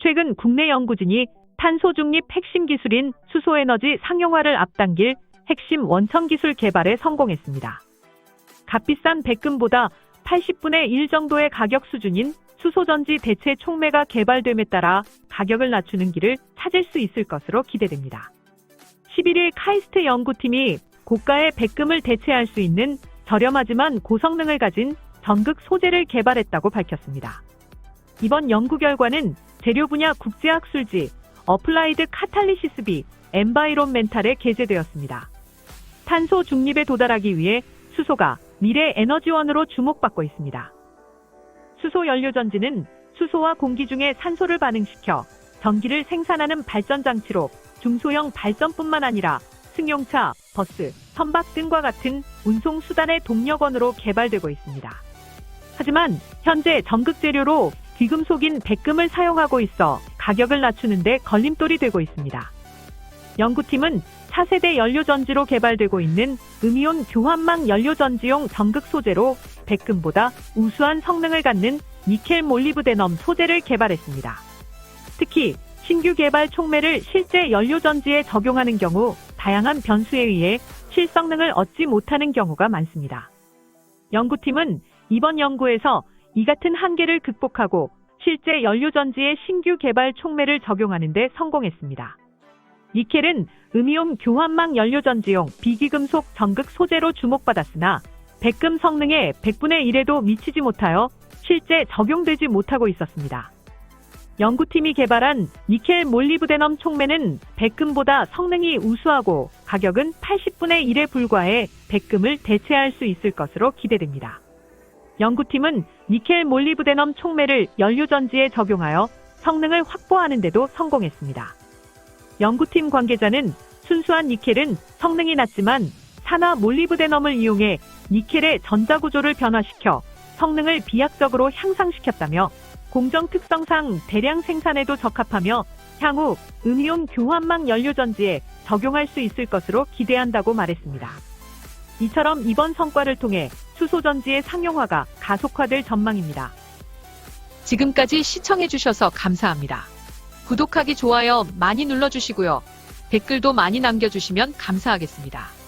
최근 국내 연구진이 탄소 중립 핵심 기술인 수소에너지 상용화를 앞당길 핵심 원천 기술 개발에 성공했습니다. 값비싼 백금보다 80분의 1 정도의 가격 수준인 수소전지 대체 촉매가 개발됨에 따라 가격을 낮추는 길을 찾을 수 있을 것으로 기대됩니다. 11일 카이스트 연구팀이 고가의 백금을 대체할 수 있는 저렴하지만 고성능을 가진 전극 소재를 개발했다고 밝혔습니다. 이번 연구 결과는 재료 분야 국제학술지 어플라이드 카탈리시스비 엔바이론멘탈에 게재되었습니다. 탄소 중립에 도달하기 위해 수소가 미래 에너지원으로 주목받고 있습니다. 수소 연료 전지는 수소와 공기 중에 산소를 반응시켜 전기를 생산하는 발전 장치로 중소형 발전뿐만 아니라 승용차, 버스, 선박 등과 같은 운송 수단의 동력원으로 개발되고 있습니다. 하지만 현재 전극 재료로 귀금속인 백금을 사용하고 있어 가격을 낮추는데 걸림돌이 되고 있습니다. 연구팀은 차세대 연료전지로 개발되고 있는 음이온 교환망 연료전지용 전극 소재로 백금보다 우수한 성능을 갖는 니켈 몰리브데넘 소재를 개발했습니다. 특히 신규 개발 촉매를 실제 연료전지에 적용하는 경우 다양한 변수에 의해 실성능을 얻지 못하는 경우가 많습니다. 연구팀은 이번 연구에서 이 같은 한계를 극복하고 실제 연료전지에 신규 개발 촉매를 적용하는 데 성공했습니다. 니켈은 음이온 교환망 연료전지용 비기금속 전극 소재로 주목받았으나 백금 성능의 100분의 1에도 미치지 못하여 실제 적용되지 못하고 있었습니다. 연구팀이 개발한 니켈 몰리브데넘 촉매는 백금보다 성능이 우수하고 가격은 80분의 1에 불과해 백금을 대체할 수 있을 것으로 기대됩니다. 연구팀은 니켈 몰리브데넘 촉매를 연료전지에 적용하여 성능을 확보하는 데도 성공했습니다. 연구팀 관계자는 순수한 니켈은 성능이 낮지만 산화 몰리브데넘을 이용해 니켈의 전자구조를 변화시켜 성능을 비약적으로 향상시켰다며 공정 특성상 대량 생산에도 적합하며 향후 음이온 교환망 연료전지에 적용할 수 있을 것으로 기대한다고 말했습니다. 이처럼 이번 성과를 통해 수소전지의 상용화가 가속화될 전망입니다. 지금까지 시청해주셔서 감사합니다. 구독하기, 좋아요 많이 눌러주시고요. 댓글도 많이 남겨주시면 감사하겠습니다.